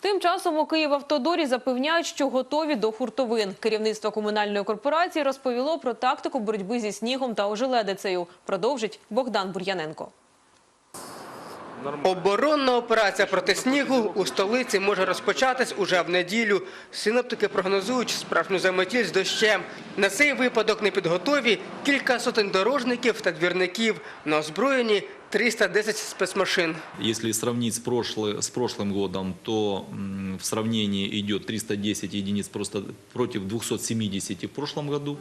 Тим часом у Київавтодорі запевняють, що готові до хуртовин. Керівництво комунальної корпорації розповіло про тактику боротьби зі снігом та ожеледицею. Продовжить Богдан Бур'яненко. Оборонна операція проти снігу у столиці може розпочатись уже в неділю. Синоптики прогнозують справжню заметіль з дощем. На цей випадок не підготові кілька сотень дорожників та двірників. На озброєнні 310 спецмашин. Если сравнить с, прошлый- с прошлым годом, то в сравнении идет 310 единиц просто против 270 в прошлом году.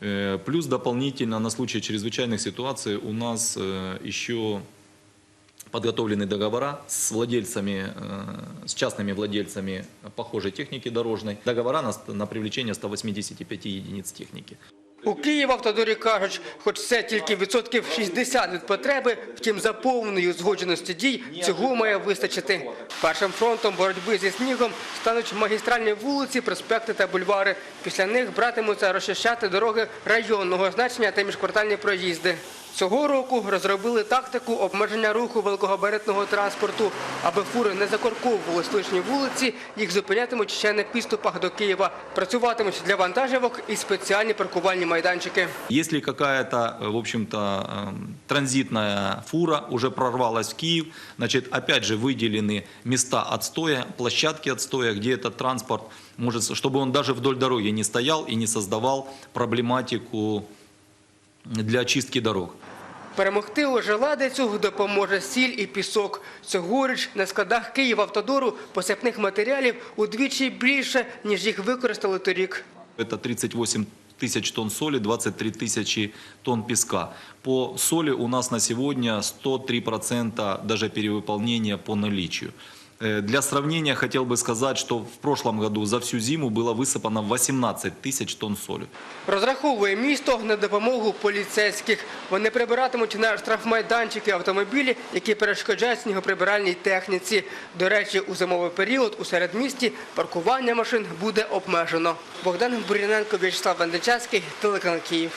Э, Плюс дополнительно на случай чрезвычайных ситуаций у нас э, еще подготовлены договора с владельцами, э, с частными владельцами похожей техники дорожной. Договора на, на привлечение 185 единиц техники. У Київавтодорі кажуть, хоч це тільки відсотків 60 від потреби, втім за повної узгодженості дій цього має вистачити. Першим фронтом боротьби зі снігом стануть магістральні вулиці, проспекти та бульвари. Після них братимуться розчищати дороги районного значення та міжквартальні проїзди. Цього року розробили тактику обмеження руху великогабаритного транспорту. Аби фури не закорковували столичні вулиці, їх зупинятимуть ще на підступах до Києва. Працюватимуть для вантажівок і спеціальні паркувальні майданчики. Если какая-то, э, в общем-то, эм, транзитная фура уже прорвалась в Киев, значит, опять же выделены места отстоя, площадки отстоя, где этот транспорт может, чтобы он даже вдоль дороги не стоял и не создавал проблематику для очистки дорог. Перемогти ожеладицю допоможе сіль і пісок. Цьогоріч на складах Київавтодору посипних матеріалів удвічі більше, ніж їх використали торік. Это 38 тысяч тонн соли, 23 тысячи тонн песка. По соли у нас на сегодня 103% даже перевыполнения по наличию. Э, Для сравнения хотел бы сказать, что в прошлом году за всю зиму было высыпано 18 тысяч тонн соли. Розраховує місто на допомогу поліцейських. Вони прибиратимуть на штрафмайданчики автомобілі, які перешкоджають снігоприбиральній техніці. До речі, у зимовий період у середмісті паркування машин буде обмежено. Богдан Буряненко, В'ячеслав Вендичевський, телеканал Київ.